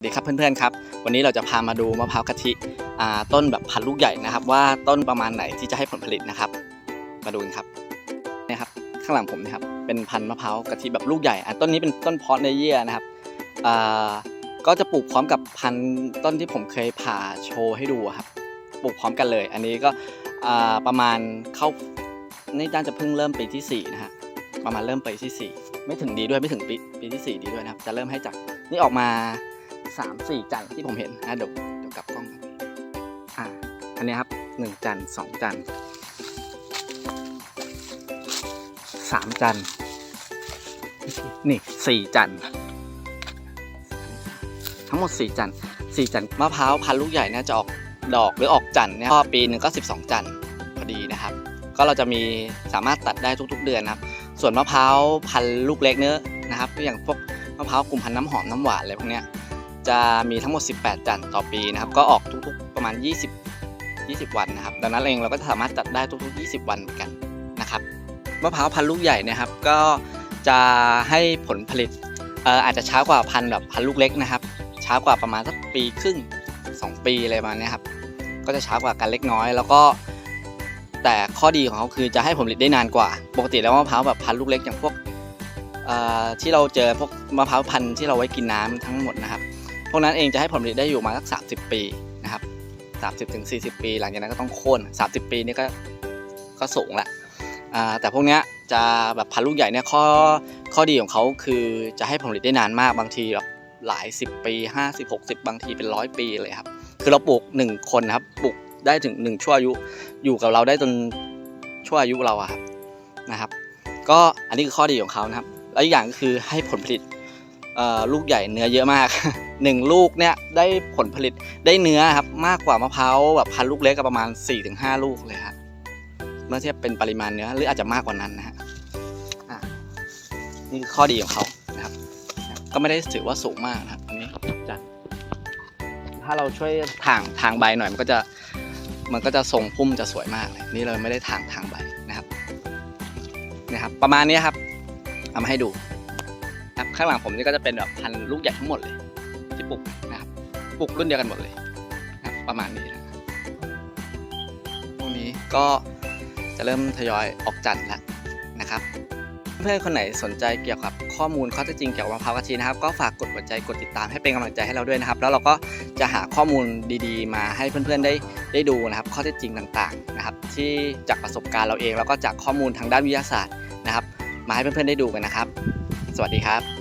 สวัสดีครับเพื่อนๆครับ วันนี้เราจะพามาดูมะพร้าวกะทิอ่าต้นแบบพันลูกใหญ่นะครับ ว่าต้นประมาณไหนที่จะให้ผลผลิตนะครับ มาดูกันครับนี่ครับข้างหลังผมนะครับเป็นพันธุ์มะพร้าวกะทิแบบลูกใหญ่ต้นนี้เป็นต้นเพาะในเยื่อนะครับอ่าก็จะปลูกพร้อมกับพันธุ์ต้นที่ผมเคยผ่าโชว์ให้ดูครับปลูกพร้อมกันเลย อันนี้ก็อ่าประมาณเข้านี่น่าจะเพิ่งเริ่มปีที่สี่นะฮะประมาณเริ่มปีที่สี่ไม่ถึงดีด้วยไม่ถึงปีปีที่สี่ดีด้วยนะครับจะเริ่มให้จากนี่ออกมา สามสี่จันที่ผมเห็นอะเดี๋ยวเดี๋ยวกลับกล้องครับอ่าอันนี้ครับหนึ่งจันสองจันสามจันนี่สี่จันทั้งหมดสี่จันสี่จันมะพร้าวพันลูกใหญ่เนี่ยจะออกดอกหรือออกจันทร์เนี่ยก็ปีหนึ่งก็สิบสองจันทร์พอดีนะครับ ก็เราจะมีสามารถตัดได้ทุก ๆ เดือนนะครับ ส่วนมะพร้าวพันลูกเล็กเนื้อนะครับก็อย่างพวกมะพร้าวกลุ่มพันน้ำหอมน้ำหวานอะไรพวกเนี้ย จะมีทั้งหมด 18 จันทร์ต่อปีนะครับ ก็ออกทุกๆประมาณ 20 20 วันนะครับ ดังนั้นเองเราก็จะสามารถตัดได้ทุกๆ 20 วันเหมือนกันนะครับ มะพร้าวพันธุ์ลูกใหญ่เนะครับ ก็จะให้ผลผลิตอออาจจะช้ากว่าพันธุ์แบบพันธุ์ลูกเล็กนะครับ ช้ากว่าประมาณสักปีครึ่ง 2 ปีอะไรประมาณนี้ครับ ก็จะช้ากว่ากันเล็กน้อย แล้วก็แต่ข้อดีของเขาคือจะให้ผลผลิตได้นานกว่า ปกติแล้วมะพร้าวแบบพันธุ์ลูกเล็กอย่างพวกที่เราเจอพวกมะพร้าวพันธุ์ที่เราไว้กินน้ำทั้งหมดนะครับ พวกนั้นเองจะให้ผลผลิตได้อยู่มาสัก 30 ปีนะครับ30ถึง40 ปี หลังจากนั้นก็ต้องโค่น30 ปีนี่ก็ก็สูงละแต่พวกนี้จะแบบพันลูกใหญ่เนี่ยข้อข้อดีของเขาคือจะให้ผลผลิตได้นานมากบางทีแบบหลาย 10 ปี 50 60 บางทีเป็นร้อยปีเลยครับ คือเราปลูก 1 คนครับปลูกได้ถึง 1 ชั่วอายุอยู่กับเราได้จนชั่วอายุเราอะครับนะครับ ก็อันนี้คือข้อดีของเขานะครับ แล้วอีกอย่างก็คือให้ผลผลิต ลูกใหญ่เนื้อเยอะมากหนึ่งลูกเนี่ยได้ผลผลิตได้เนื้อครับมากกว่ามะพร้าวแบบพันลูกเล็กก็ประมาณ 4-5 ลูกเลยครับเมื่อเทียบเป็นปริมาณเนื้อหรืออาจจะมากกว่านั้นนะฮะอะนี่คือข้อดีของเขานะครับ ก็ไม่ได้ถือว่าสูงมากนะครับอันนี้จัดถ้าเราช่วยทางทางใบหน่อยมันก็จะมันก็จะทรงพุ่มจะสวยมากเลยนี่เราไม่ได้ทางทางใบนะครับนะครับ ประมาณนี้ครับเอามาให้ดู ครับข้างหลังผมนี่ก็จะเป็นแบบพันธุ์ลูกใหญ่ทั้งหมดเลย ที่ปลูกนะครับปลูกรุ่นเดียวกันหมดเลยนะรประมาณนี้นะครับพวกนี้ก็จะเริ่มทยอยออกจันทร์แล้วนะครับ เพื่อนๆคนไหนสนใจเกี่ยวกับข้อมูลข้อเท็จจริงเกี่ยวกับมะพร้าวกะทินะครับ ก็ฝากกดหัวใจกดติดตามให้เป็นกำลังใจให้เราด้วยนะครับ แล้วเราก็จะหาข้อมูลดีๆ มาให้เพื่อนๆได้ได้ดูนะครับ ข้อเท็จจริงต่างๆนะครับ ที่จากประสบการณ์เราเองแล้วก็จากข้อมูลทางด้านวิทยาศาสตร์นะครับ มาให้เพื่อนๆได้ดูกันนะครับ สวัสดีครับ